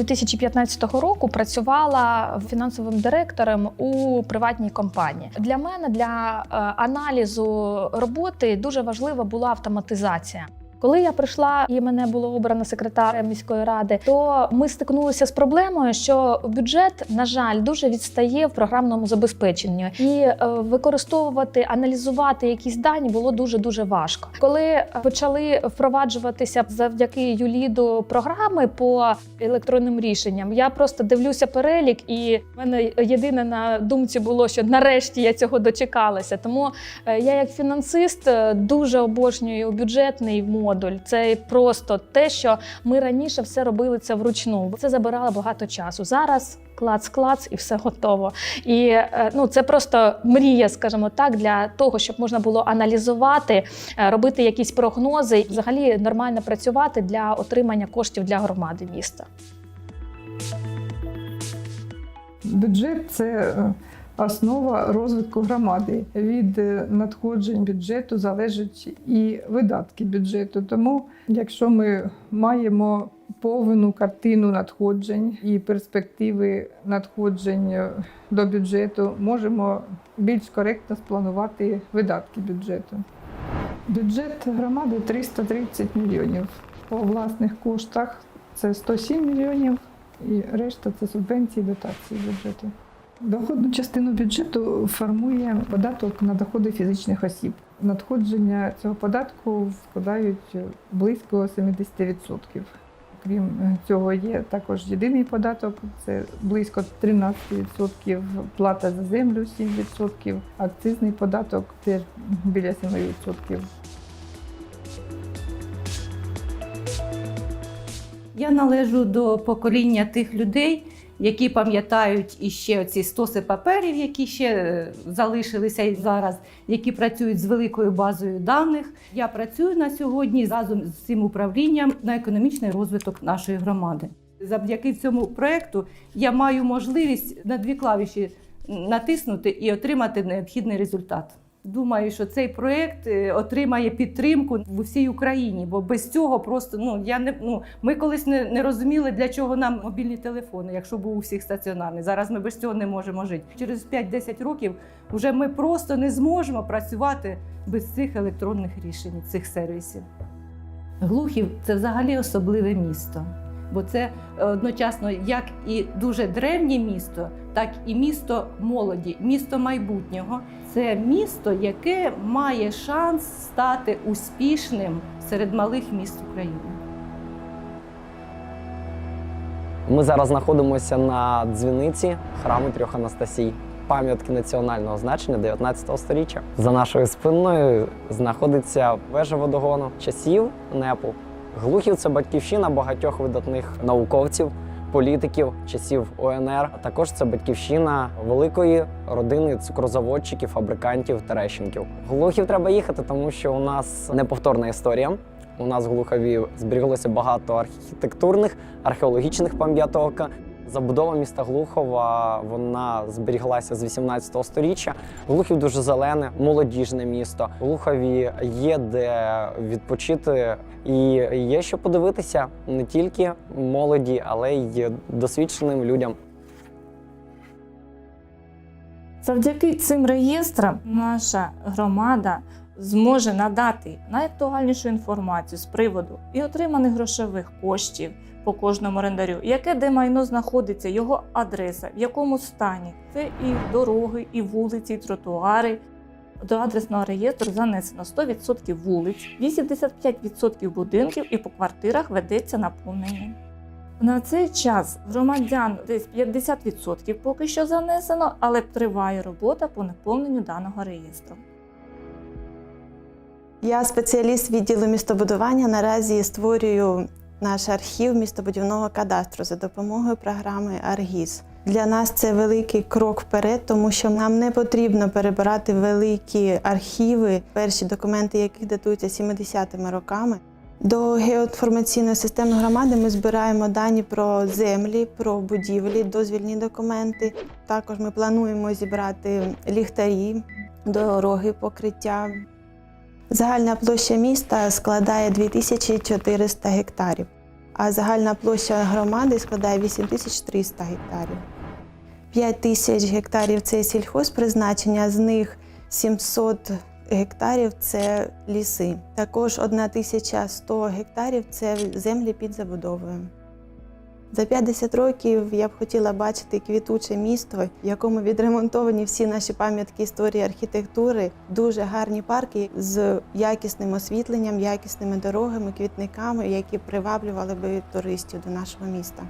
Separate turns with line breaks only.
Я до 2015 року працювала фінансовим директором у приватній компанії. Для мене для е, аналізу роботи дуже важлива була автоматизація. Коли я прийшла і мене було обрано секретарем міської ради, то ми стикнулися з проблемою, що бюджет, на жаль, дуже відстає в програмному забезпеченні, і е, використовувати, аналізувати якісь дані було дуже дуже важко. Коли почали впроваджуватися завдяки Юліду програми по електронним рішенням, я просто дивлюся перелік, і в мене єдине на думці було, що нарешті я цього дочекалася. Тому е, я, як фінансист, е, дуже обожнюю бюджетний модуль. Це просто те, що ми раніше все робили це вручну. Це забирало багато часу. Зараз клац-клац і все готово. І е, ну це просто мрія, скажімо так, для того, щоб можна було аналізувати, е, робити якісь прогнози, і взагалі нормально працювати для отримання коштів для громади міста.
Бюджет це е, основа розвитку громади. Від е, надходжень бюджету залежать і видатки бюджету. Тому, якщо ми маємо повну картину надходжень і перспективи надходжень е, до бюджету, можемо більш коректно спланувати видатки бюджету. Бюджет громади 330 мільйонів. По власних коштах це 107 мільйонів, і решта це субвенції, дотації бюджету. Доходну частину бюджету формує податок на доходи фізичних осіб. Надходження цього податку складають близько 70%. Крім е, цього, є також єдиний податок, це близько 13%, плата за землю 7%, акцизний податок теж біля 7%.
Я належу до покоління тих людей, які пам'ятають іще ці стоси паперів, які ще е, залишилися і зараз, які працюють з великою базою даних. Я працюю на сьогодні разом з цим управлінням на економічний розвиток нашої громади. Завдяки цьому проекту я маю можливість на дві клавіші натиснути і отримати необхідний результат. Думаю, що цей проект е, отримає підтримку в усій Україні, бо без цього просто ну я не ну ми колись не, не розуміли, для чого нам мобільні телефони, якщо був у всіх стаціонарний. Зараз ми без цього не можемо жити. Через 5-10 років вже ми просто не зможемо працювати без цих електронних рішень, цих сервісів. Глухів це взагалі особливе місто, бо це одночасно як і дуже древнє місто, так і місто молоді, місто майбутнього. Це місто, яке має шанс стати успішним серед малих міст України.
Ми зараз знаходимося на дзвіниці храму трьох Анастасій, пам'ятки національного значення 19 століття. За нашою спиною знаходиться вежа водогону часів НЕПу. Глухів це батьківщина багатьох видатних науковців, політиків часів ОНР. А також це батьківщина великої родини цукрозаводчиків, фабрикантів, терещенків. Глухів треба їхати, тому що у нас неповторна історія. У нас в Глухові зберіглося багато архітектурних, археологічних пам'яток. Забудова міста Глухова вона зберіглася з 18 століття. Глухів дуже зелене, молодіжне місто. В Глухові є де відпочити і є що подивитися не тільки молоді, але й досвідченим людям.
Завдяки цим реєстрам наша громада зможе надати найактуальнішу інформацію з приводу і отриманих грошових коштів по кожному орендарю, яке де майно знаходиться, його адреса, в якому стані. Це і дороги, і вулиці, і тротуари. До адресного реєстру занесено 100% вулиць, 85% будинків і по квартирах ведеться наповнення. На цей час громадян десь 50% поки що занесено, але триває робота по наповненню даного реєстру.
Я спеціаліст відділу містобудування. Наразі створюю наш архів містобудівного кадастру за допомогою програми Аргіз. Для нас це великий крок вперед, тому що нам не потрібно перебирати великі архіви, перші документи, яких датуються 70-ми роками. До геоінформаційної системи громади ми збираємо дані про землі, про будівлі, дозвільні документи. Також ми плануємо зібрати ліхтарі, дороги, покриття. Загальна площа міста складає 2400 гектарів. а загальна площа громади складає 8300 гектарів. 5 тисяч гектарів це сільхозпризначення, з них 700 гектарів це ліси. Також 1100 гектарів це землі під забудовою. За 50 років я б хотіла бачити квітуче місто, в якому відремонтовані всі наші пам'ятки історії архітектури, дуже гарні парки з якісним освітленням, якісними дорогами, квітниками, які приваблювали би туристів до нашого міста.